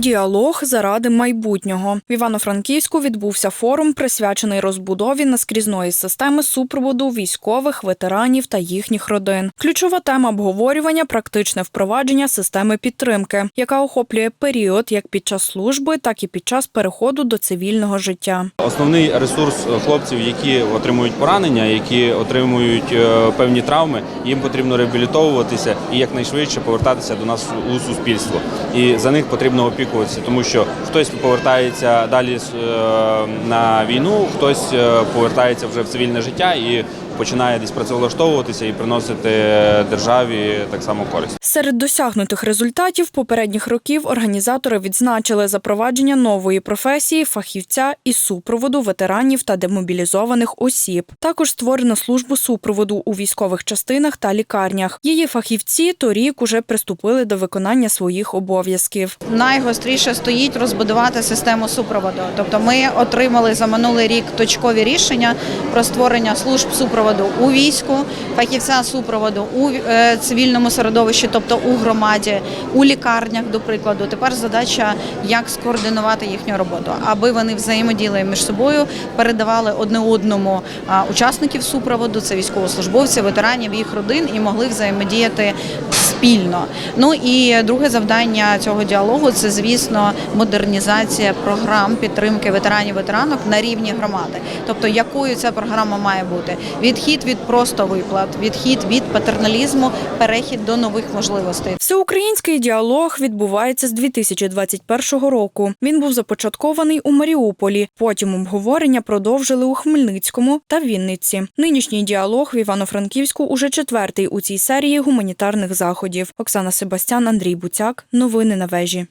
Діалог заради майбутнього в Івано-Франківську відбувся форум, присвячений розбудові наскрізної системи супроводу військових, ветеранів та їхніх родин. Ключова тема обговорювання практичне впровадження системи підтримки, яка охоплює період як під час служби, так і під час переходу до цивільного життя. Основний ресурс хлопців, які отримують поранення, які отримують е, певні травми, їм потрібно реабілітовуватися і якнайшвидше повертатися до нас у суспільство. І за них потрібно опікуватися, тому що хтось повертається далі е, на війну, хтось е, повертається вже в цивільне життя і починає десь працевлаштовуватися і приносити державі так само користь. Серед досягнутих результатів попередніх років організатори відзначили запровадження нової професії фахівця із супроводу ветеранів та демобілізованих осіб. Також створено службу супроводу у військових частинах та лікарнях. Її фахівці торік уже приступили до виконання своїх обов'язків. найгостріше стоїть розбудувати систему супроводу. Тобто ми отримали за минулий рік точкові рішення про створення служб супроводу у війську, фахівця супроводу у е, цивільному середовищі, тобто у громаді, у лікарнях, до прикладу. Тепер задача, як скоординувати їхню роботу, аби вони взаємодіяли між собою, передавали одне одному учасників супроводу, це військовослужбовці, ветеранів, їх родин і могли взаємодіяти спільно. Ну і друге завдання цього діалогу це, звісно, модернізація програм підтримки ветеранів ветеранок на рівні громади. Тобто, якою ця програма має бути? Відхід від просто виплат, відхід від патерналізму, перехід до нових можливостей. Всеукраїнський діалог відбувається з 2021 року. Він був започаткований у Маріуполі. Потім обговорення продовжили у Хмельницькому та Вінниці. Нинішній діалог в Івано-Франківську уже четвертий у цій серії гуманітарних заходів. Оксана Себастян, Андрій Буцяк. Новини на вежі.